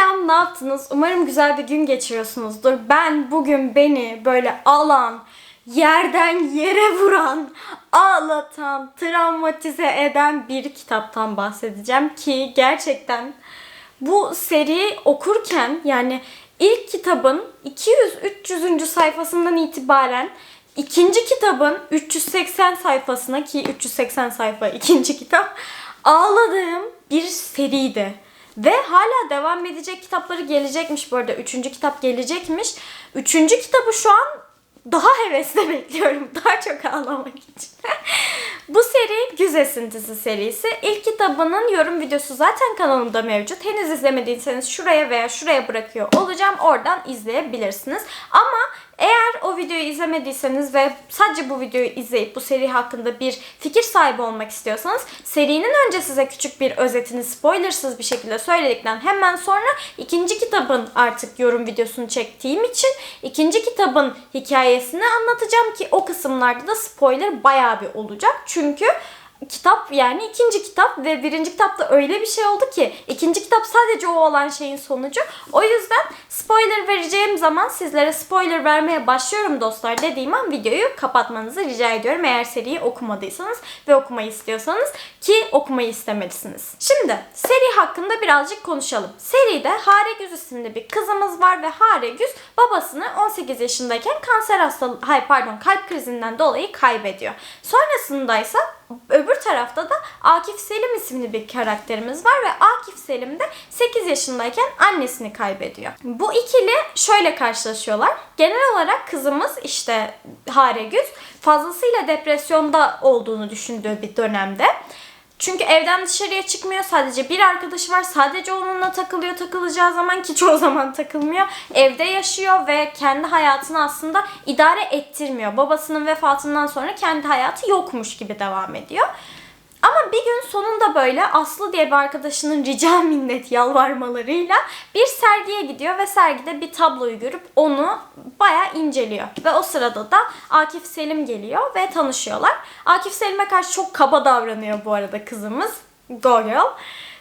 Selam, ne yaptınız? Umarım güzel bir gün geçiriyorsunuzdur. Ben bugün beni böyle alan, yerden yere vuran, ağlatan, travmatize eden bir kitaptan bahsedeceğim ki gerçekten bu seriyi okurken yani ilk kitabın 200-300. sayfasından itibaren ikinci kitabın 380 sayfasına ki 380 sayfa ikinci kitap ağladığım bir seriydi. Ve hala devam edecek kitapları gelecekmiş bu arada. Üçüncü kitap gelecekmiş. Üçüncü kitabı şu an daha hevesle bekliyorum. Daha çok ağlamak için. Bu seri Güz Esintisi serisi. İlk kitabının yorum videosu zaten kanalımda mevcut. Henüz izlemediyseniz şuraya veya şuraya bırakıyor olacağım. Oradan izleyebilirsiniz. Ama eğer o videoyu izlemediyseniz ve sadece bu videoyu izleyip bu seri hakkında bir fikir sahibi olmak istiyorsanız serinin önce size küçük bir özetini spoilersız bir şekilde söyledikten hemen sonra ikinci kitabın artık yorum videosunu çektiğim için ikinci kitabın hikayesini anlatacağım ki o kısımlarda da spoiler bayağı bir olacak. Çünkü kitap yani ikinci kitap ve birinci kitapta öyle bir şey oldu ki ikinci kitap sadece o olan şeyin sonucu. O yüzden spoiler vereceğim zaman sizlere spoiler vermeye başlıyorum dostlar dediğim an videoyu kapatmanızı rica ediyorum. Eğer seriyi okumadıysanız ve okumayı istiyorsanız ki okumayı istemelisiniz. Şimdi seri hakkında birazcık konuşalım. Seride Hare Güz isimli bir kızımız var ve Hare Güz babasını 18 yaşındayken kanser hastalığı, hayır pardon kalp krizinden dolayı kaybediyor. Sonrasında ise öbür tarafta da Akif Selim isimli bir karakterimiz var ve Akif Selim de 8 yaşındayken annesini kaybediyor. Bu ikili şöyle karşılaşıyorlar. Genel olarak kızımız işte Hare Güz fazlasıyla depresyonda olduğunu düşündüğü bir dönemde. Çünkü evden dışarıya çıkmıyor. Sadece bir arkadaşı var. Sadece onunla takılıyor takılacağı zaman ki çoğu zaman takılmıyor. Evde yaşıyor ve kendi hayatını aslında idare ettirmiyor. Babasının vefatından sonra kendi hayatı yokmuş gibi devam ediyor. Ama bir gün sonunda böyle Aslı diye bir arkadaşının rica minnet yalvarmalarıyla bir sergiye gidiyor ve sergide bir tabloyu görüp onu bayağı inceliyor. Ve o sırada da Akif Selim geliyor ve tanışıyorlar. Akif Selim'e karşı çok kaba davranıyor bu arada kızımız. Go girl.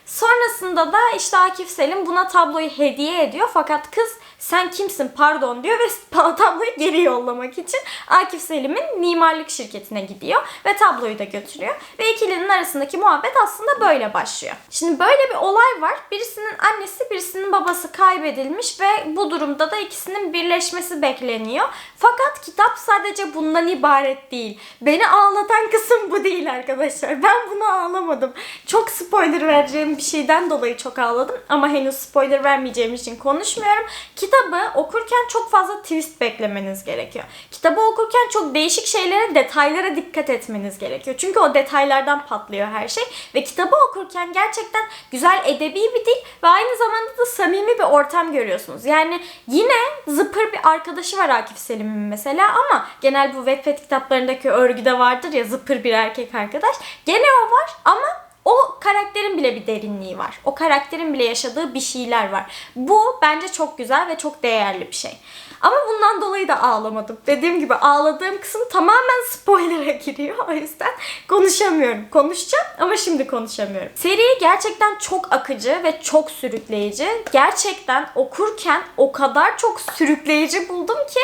Sonrasında da işte Akif Selim buna tabloyu hediye ediyor fakat kız sen kimsin pardon diyor ve tabloyu geri yollamak için Akif Selim'in mimarlık şirketine gidiyor ve tabloyu da götürüyor. Ve ikilinin arasındaki muhabbet aslında böyle başlıyor. Şimdi böyle bir olay var. Birisinin annesi birisinin babası kaybedilmiş ve bu durumda da ikisinin birleşmesi bekleniyor. Fakat kitap sadece bundan ibaret değil. Beni ağlatan kısım bu değil arkadaşlar. Ben buna ağlamadım. Çok spoiler vereceğim bir şeyden dolayı çok ağladım ama henüz spoiler vermeyeceğim için konuşmuyorum. Kitabı okurken çok fazla twist beklemeniz gerekiyor. Kitabı okurken çok değişik şeylere, detaylara dikkat etmeniz gerekiyor. Çünkü o detaylardan patlıyor her şey ve kitabı okurken gerçekten güzel edebi bir dil ve aynı zamanda da samimi bir ortam görüyorsunuz. Yani yine zıpır bir arkadaşı var Akif Selim'in mesela ama genel bu Wattpad kitaplarındaki örgüde vardır ya zıpır bir erkek arkadaş. Gene o var ama o karakterin bile bir derinliği var. O karakterin bile yaşadığı bir şeyler var. Bu bence çok güzel ve çok değerli bir şey. Ama bundan dolayı da ağlamadım. Dediğim gibi ağladığım kısım tamamen spoiler'a giriyor. O yüzden konuşamıyorum. Konuşacağım ama şimdi konuşamıyorum. Seri gerçekten çok akıcı ve çok sürükleyici. Gerçekten okurken o kadar çok sürükleyici buldum ki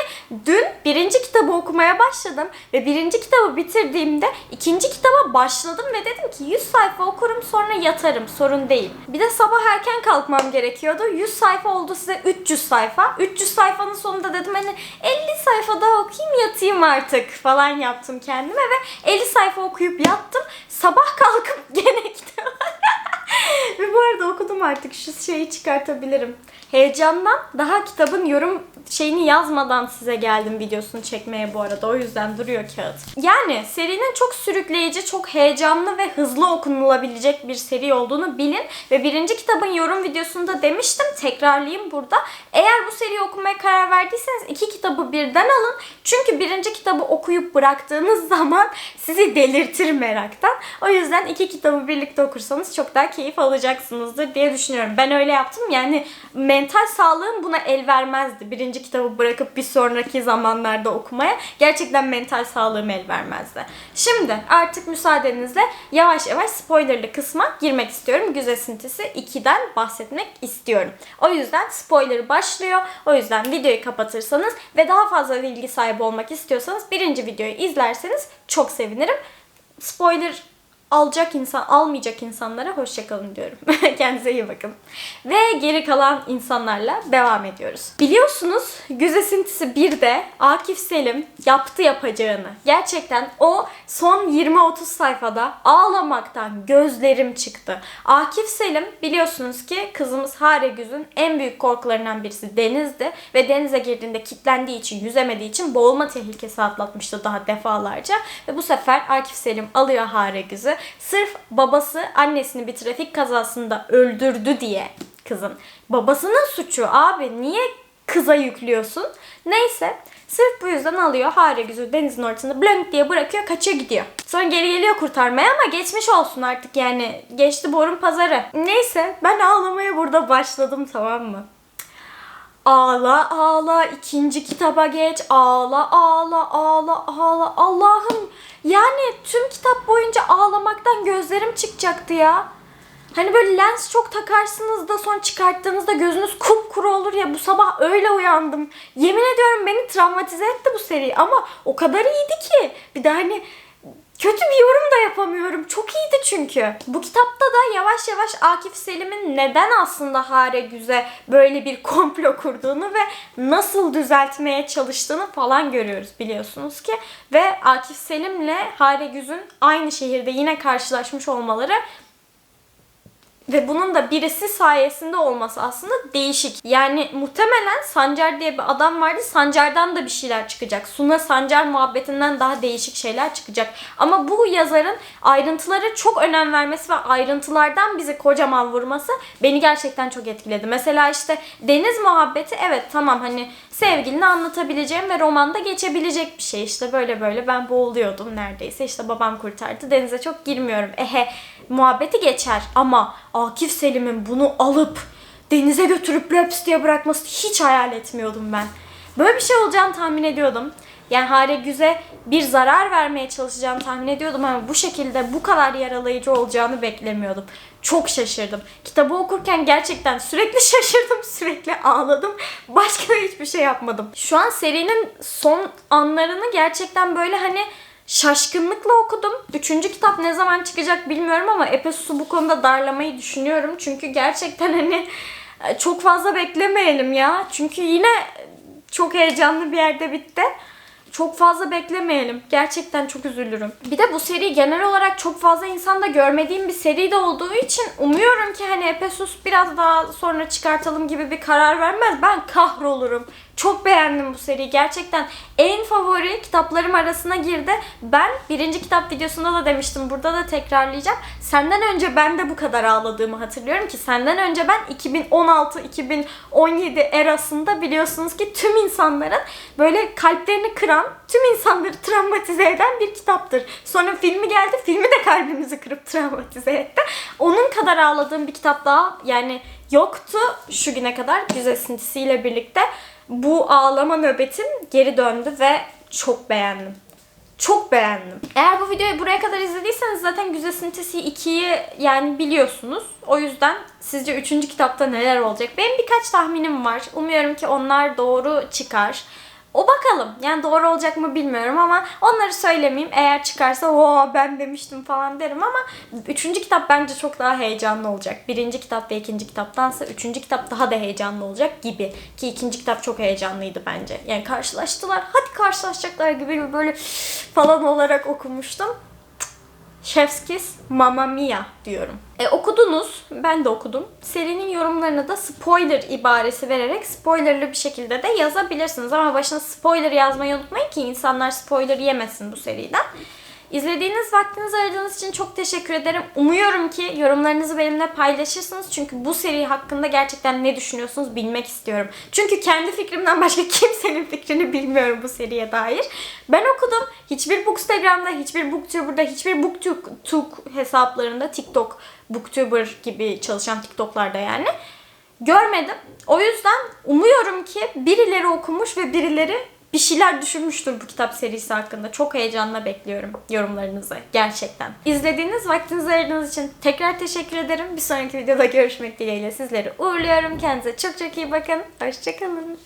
dün birinci kitabı okumaya başladım ve birinci kitabı bitirdiğimde ikinci kitaba başladım ve dedim ki 100 sayfa okurum sonra yatarım sorun değil. Bir de sabah erken kalkmam gerekiyordu. 100 sayfa oldu size 300 sayfa. 300 sayfanın sonunda dedim hani 50 sayfa daha okuyayım yatayım artık falan yaptım kendime ve 50 sayfa okuyup yattım. Sabah kalkıp gene kitabı ve bu arada okudum artık şu şeyi çıkartabilirim. Heyecandan daha kitabın yorum şeyini yazmadan size geldim videosunu çekmeye bu arada. O yüzden duruyor kağıt. Yani serinin çok sürükleyici, çok heyecanlı ve hızlı okunulabilecek bir seri olduğunu bilin. Ve birinci kitabın yorum videosunda demiştim. Tekrarlayayım burada. Eğer bu seriyi okumaya karar verdiyseniz iki kitabı birden alın. Çünkü birinci kitabı okuyup bıraktığınız zaman sizi delirtir meraktan. O yüzden iki kitabı birlikte okursanız çok daha keyif alacaksınızdır diye düşünüyorum. Ben öyle yaptım. Yani mental sağlığım buna el vermezdi. Birinci kitabı bırakıp bir sonraki zamanlarda okumaya. Gerçekten mental sağlığım el vermezdi. Şimdi artık müsaadenizle yavaş yavaş spoilerlı kısma girmek istiyorum. Güz esintisi 2'den bahsetmek istiyorum. O yüzden spoiler başlıyor. O yüzden videoyu kapatırsanız ve daha fazla bilgi sahibi olmak istiyorsanız birinci videoyu izlerseniz çok sevinirim. Spoiler alacak insan, almayacak insanlara hoşçakalın diyorum. Kendinize iyi bakın. Ve geri kalan insanlarla devam ediyoruz. Biliyorsunuz Güz Esintisi 1'de Akif Selim yaptı yapacağını. Gerçekten o son 20-30 sayfada ağlamaktan gözlerim çıktı. Akif Selim biliyorsunuz ki kızımız Hare Güz'ün en büyük korkularından birisi denizdi. Ve denize girdiğinde kilitlendiği için, yüzemediği için boğulma tehlikesi atlatmıştı daha defalarca. Ve bu sefer Akif Selim alıyor Hare Güz'ü sırf babası annesini bir trafik kazasında öldürdü diye kızın. Babasının suçu abi niye kıza yüklüyorsun? Neyse sırf bu yüzden alıyor Hare Güz'ü denizin ortasında blönk diye bırakıyor kaçıyor gidiyor. Sonra geri geliyor kurtarmaya ama geçmiş olsun artık yani geçti borun pazarı. Neyse ben ağlamaya burada başladım tamam mı? Ağla ağla ikinci kitaba geç ağla ağla ağla ağla Allah'ım yani tüm kitap boyunca ağlamaktan gözlerim çıkacaktı ya. Hani böyle lens çok takarsınız da son çıkarttığınızda gözünüz kupkuru olur ya bu sabah öyle uyandım. Yemin ediyorum beni travmatize etti bu seri ama o kadar iyiydi ki. Bir de hani kötü bir yorum da yapamıyorum. Çok iyiydi çünkü. Bu kitapta da yavaş yavaş Akif Selim'in neden aslında Hare Güz'e böyle bir komplo kurduğunu ve nasıl düzeltmeye çalıştığını falan görüyoruz biliyorsunuz ki. Ve Akif Selim'le Hare Güz'ün aynı şehirde yine karşılaşmış olmaları ve bunun da birisi sayesinde olması aslında değişik. Yani muhtemelen Sancar diye bir adam vardı. Sancar'dan da bir şeyler çıkacak. Suna Sancar muhabbetinden daha değişik şeyler çıkacak. Ama bu yazarın ayrıntılara çok önem vermesi ve ayrıntılardan bizi kocaman vurması beni gerçekten çok etkiledi. Mesela işte deniz muhabbeti evet tamam hani sevgilini anlatabileceğim ve romanda geçebilecek bir şey. İşte böyle böyle ben boğuluyordum neredeyse. İşte babam kurtardı. Denize çok girmiyorum. Ehe muhabbeti geçer ama Akif Selim'in bunu alıp denize götürüp löps diye bırakması hiç hayal etmiyordum ben. Böyle bir şey olacağını tahmin ediyordum. Yani Hare Güz'e bir zarar vermeye çalışacağını tahmin ediyordum ama bu şekilde bu kadar yaralayıcı olacağını beklemiyordum. Çok şaşırdım. Kitabı okurken gerçekten sürekli şaşırdım, sürekli ağladım. Başka hiçbir şey yapmadım. Şu an serinin son anlarını gerçekten böyle hani şaşkınlıkla okudum. Üçüncü kitap ne zaman çıkacak bilmiyorum ama Epesus'u bu konuda darlamayı düşünüyorum. Çünkü gerçekten hani çok fazla beklemeyelim ya. Çünkü yine çok heyecanlı bir yerde bitti. Çok fazla beklemeyelim. Gerçekten çok üzülürüm. Bir de bu seri genel olarak çok fazla insanda görmediğim bir seri de olduğu için umuyorum ki hani Epesus biraz daha sonra çıkartalım gibi bir karar vermez. Ben kahrolurum. Çok beğendim bu seriyi. Gerçekten en favori kitaplarım arasına girdi. Ben birinci kitap videosunda da demiştim. Burada da tekrarlayacağım. Senden önce ben de bu kadar ağladığımı hatırlıyorum ki senden önce ben 2016-2017 erasında biliyorsunuz ki tüm insanların böyle kalplerini kıran, tüm insanları travmatize eden bir kitaptır. Sonra filmi geldi. Filmi de kalbimizi kırıp travmatize etti. Onun kadar ağladığım bir kitap daha yani yoktu şu güne kadar Güz Esintisiyle birlikte bu ağlama nöbetim geri döndü ve çok beğendim. Çok beğendim. Eğer bu videoyu buraya kadar izlediyseniz zaten Güzel Sintesi 2'yi yani biliyorsunuz. O yüzden sizce 3. kitapta neler olacak? Benim birkaç tahminim var. Umuyorum ki onlar doğru çıkar. O bakalım. Yani doğru olacak mı bilmiyorum ama onları söylemeyeyim. Eğer çıkarsa o ben demiştim falan derim ama üçüncü kitap bence çok daha heyecanlı olacak. Birinci kitap ve ikinci kitaptansa üçüncü kitap daha da heyecanlı olacak gibi. Ki ikinci kitap çok heyecanlıydı bence. Yani karşılaştılar. Hadi karşılaşacaklar gibi böyle falan olarak okumuştum. Chef's Kiss Mamma Mia diyorum. E, okudunuz, ben de okudum. Serinin yorumlarını da spoiler ibaresi vererek spoilerlı bir şekilde de yazabilirsiniz. Ama başına spoiler yazmayı unutmayın ki insanlar spoiler yemesin bu seriden. İzlediğiniz vaktinizi ayırdığınız için çok teşekkür ederim. Umuyorum ki yorumlarınızı benimle paylaşırsınız. Çünkü bu seri hakkında gerçekten ne düşünüyorsunuz bilmek istiyorum. Çünkü kendi fikrimden başka kimsenin fikrini bilmiyorum bu seriye dair. Ben okudum. Hiçbir Bookstagram'da, hiçbir Booktuber'da, hiçbir Booktuk hesaplarında, TikTok, Booktuber gibi çalışan TikTok'larda yani görmedim. O yüzden umuyorum ki birileri okumuş ve birileri bir şeyler düşünmüştür bu kitap serisi hakkında. Çok heyecanla bekliyorum yorumlarınızı gerçekten. İzlediğiniz vaktinizi ayırdığınız için tekrar teşekkür ederim. Bir sonraki videoda görüşmek dileğiyle sizleri uğurluyorum. Kendinize çok çok iyi bakın. Hoşçakalın.